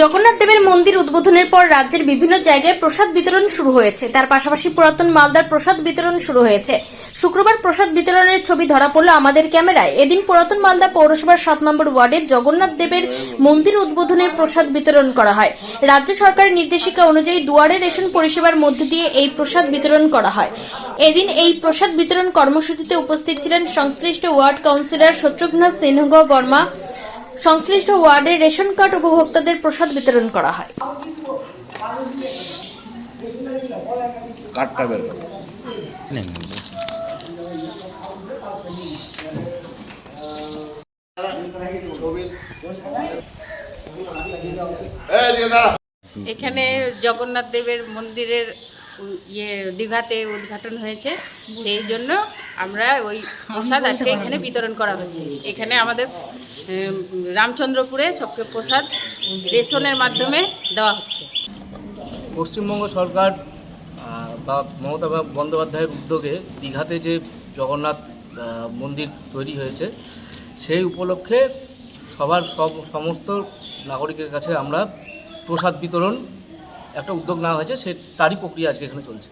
জগন্নাথ দেবের মন্দির উদ্বোধনের পর রাজ্যের বিভিন্ন জায়গায় প্রসাদ বিতরণ শুরু হয়েছে। তার পাশাপাশি পুরাতন মালদার প্রসাদ বিতরণ শুরু হয়েছে। শুক্রবার প্রসাদ বিতরণের ছবি ধরা পড়ল আমাদের ক্যামেরায়। এদিন পুরাতন মালদা পৌরসভার সাত নম্বর ওয়ার্ডে জগন্নাথ দেবের মন্দির উদ্বোধনের প্রসাদ বিতরণ করা হয়। রাজ্য সরকারের নির্দেশিকা অনুযায়ী দুয়ারে রেশন পরিষেবার মধ্য দিয়ে এই প্রসাদ বিতরণ করা হয়। এদিন এই প্রসাদ বিতরণ কর্মসূচিতে উপস্থিত ছিলেন সংশ্লিষ্ট ওয়ার্ড কাউন্সিলর শত্রুঘ্ন সিনহ বর্মা সংশ্লিষ্ট ওয়ার্ডে রেশন কার্ড উপভোক্তাদের প্রসাদ বিতরণ করা হয়। বের। এখানে জগন্নাথ দেবের মন্দিরের ইয়ে দীঘাতে উদ্ঘাটন হয়েছে সেই জন্য আমরা ওই প্রসাদ আজকে এখানে বিতরণ করা হচ্ছে। এখানে আমাদের রামচন্দ্রপুরে সবকে প্রসাদ রেশনের মাধ্যমে দেওয়া হচ্ছে। পশ্চিমবঙ্গ সরকার বা মমতা বন্দ্যোপাধ্যায়ের উদ্যোগে দীঘাতে যে জগন্নাথ মন্দির তৈরি হয়েছে, সেই উপলক্ষে সবার সব সমস্ত নাগরিকের কাছে আমরা প্রসাদ বিতরণ একটা উদ্যোগ নেওয়া হয়েছে, সে তারই প্রক্রিয়া আজকে এখানে চলছে।